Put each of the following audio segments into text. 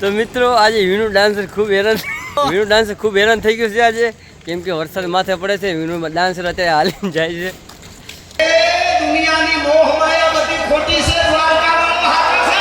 તો મિત્રો, આજે વિનુ ડાન્સર ખૂબ હેરાન વિનુ ડાન્સર ખૂબ હેરાન થઈ ગયું છે આજે. કેમ કે વરસાદ માથે પડે છે વિનુ ડાન્સર અત્યારે હાલીને જાય છે. દુનિયાની મોહ માયા બધી ખોટી છે, દ્વારકાવાળો હાથે છે.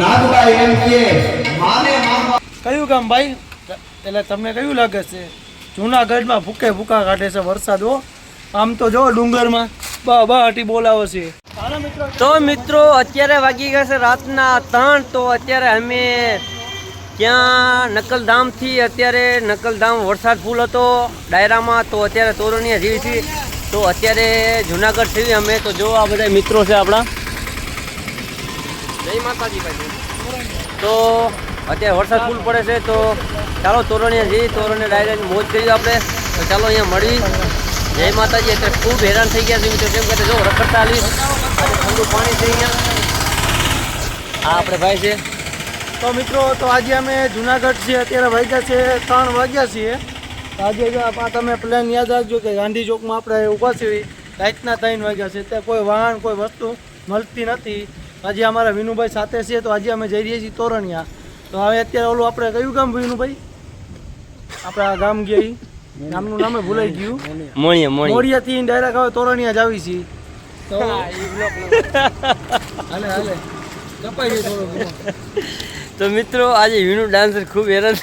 નાગભાઈ એમ કે માને કયું કામ ભાઈ? એટલે તમને કયું લાગે છે? જુનાગઢમાં ભૂકે ભૂકા કાઢે છે વરસાદ હો. આમ તો જો ડુંગરમાં બા બા હટી બોલાવે છે. તો મિત્રો અત્યારે વાગી ગયા છે રાતના ત્રણ તો અત્યારે અમે ત્યાં નકલધામથી અત્યારે નકલધામ વરસાદ ફૂલ હતો ડાયરામાં તો અત્યારે તોરણીયા જીવી છીએ તો અત્યારે જુનાગઢથી અમે તો જો આ બધા મિત્રો છે આપણા. જય માતાજી ભાઈ તો અત્યારે વરસાદ ફૂલ પડે છે તો ચાલો તોરણીયા જઈ તોરણે ડાયરેક્ટ મોજ કરી આપણે. તો ચાલો અહીંયા મળી. જય માતાજી અત્યારે ખૂબ હેરાન થઈ ગયા છે મિત્રો. કેમ કે જો રખડતા આલી ઠંડુ પાણી છે અહીંયા. આ આપણે ભાઈ છે. તો મિત્રો તો આજે અમે જુનાગઢ છીએ અત્યારે વાગ્યા છે ત્રણ વાગ્યા છીએ. તો આજે જો તમે પ્લાન યાદ રાખજો કે ગાંધી ચોકમાં આપણે ઊભા છીએ. રાતના ત્રણ વાગ્યા છે ત્યાં કોઈ વાહન કોઈ વસ્તુ મળતી નથી. આજે અમારા વિનુભાઈ સાથે છે તો આજે અમે જઈ રહ્યા છીએ તોરણિયા. તો હવે અત્યારે ઓલું આપણે કયું ગામ વિનુભાઈ? આપણે આ ગામ ગયા? ગામનું નામે ભૂલાઈ ગયું. મોણીએ મોડિયાથી ડાયરેક્ટ હવે તોરણિયા જ આવી છીએ. તો હાલે હાલે. કપાઈ ગઈ તો મિત્રો આજે વિનુ ડાન્સર ખૂબ હેરાન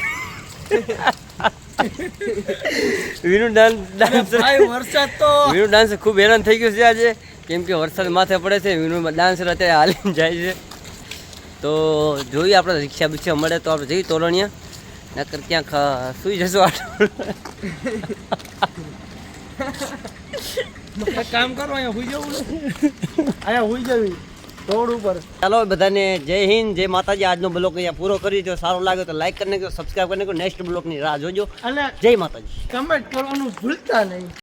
Vinu dance dancer Vinu dancer ખૂબ હેરાન થઈ ગયું છે આજે. કેમ કે વરસાદ માથે પડે છે વિનુ ડાન્સર અત્યારે હાલીને જાય છે. તો જોઈએ આપણે રિક્ષા બિક્ષા મળે તો આપણે જઈએ તોરણિયા. નકર ક્યાંક સુઈ જશું આટલું કામ કરો અહીંયા સુઈ જવું અહીંયા હુઈ જવી. રોડ ઉપર. ચાલો બધાને જય હિન્દ જય માતાજી. આજનો બ્લોગ અહીંયા પૂરો કરી જો સારો લાગે તો લાઈક કરી નાખજો સબસ્ક્રાઈબ કરી નાખજો નેક્સ્ટ બ્લોગની રાહ જોજો. જય માતાજી. કમેન્ટ કરવાનું ભૂલતા નહીં.